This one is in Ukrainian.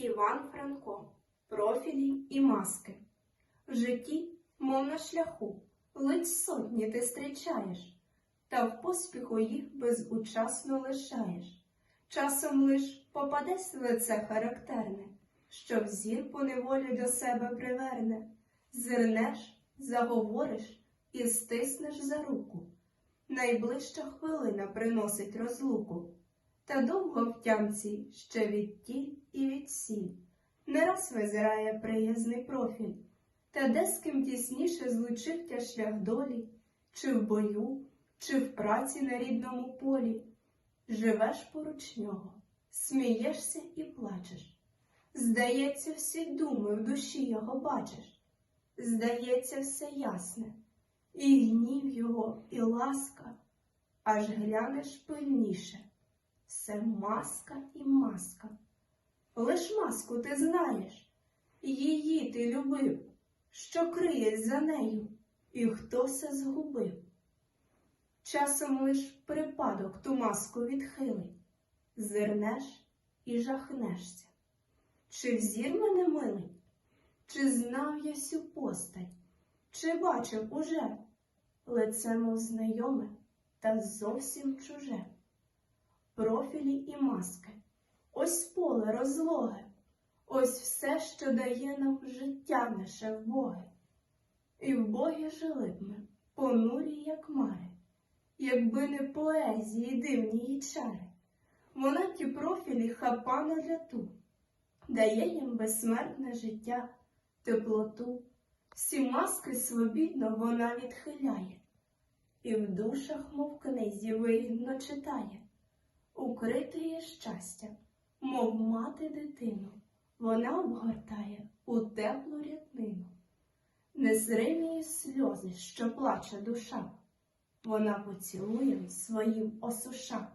Іван Франко. Профілі і маски. В житті, мов на шляху, ледь сотні ти зустрічаєш, та в поспіху їх безучасно лишаєш. Часом лиш попадесь лице характерне, що взір поневолі до себе приверне, зирнеш, заговориш і стиснеш за руку. Найближча хвилина приносить розлуку, та довго в тямці ще відтіль і відсіль. Не раз визирає приязний профіль, та де з ким тісніше злучив тя шлях долі, чи в бою, чи в праці на рідному полі. Живеш поруч нього, смієшся і плачеш. Здається, всі думи в душі його бачиш. Здається, все ясне, і гнів його, і ласка, аж глянеш пильніше. Все маска і маска. Лиш маску ти знаєш, її ти любив, що криєсь за нею, і хто все згубив. Часом лиш припадок ту маску відхилить, зирнеш і жахнешся. Чи взір мене милий, чи знав я сю постать, чи бачив уже лице мов знайоме та зовсім чуже. Профілі і маски, ось поле розлоге, ось все, що дає нам життя наше вбоге. І вбогі жили б ми, понурі, як мари, якби не поезії дивні її чари. Вона ті профілі хапана для ту, дає їм безсмертне життя, теплоту, всі маски свобідно вона відхиляє, і в душах, мов книзі, вигідно читає. Укрите щастя, мов мати дитину, вона обгортає у теплу рятнину. Незримі сльози, що плаче душа, вона поцілує своїм осуша.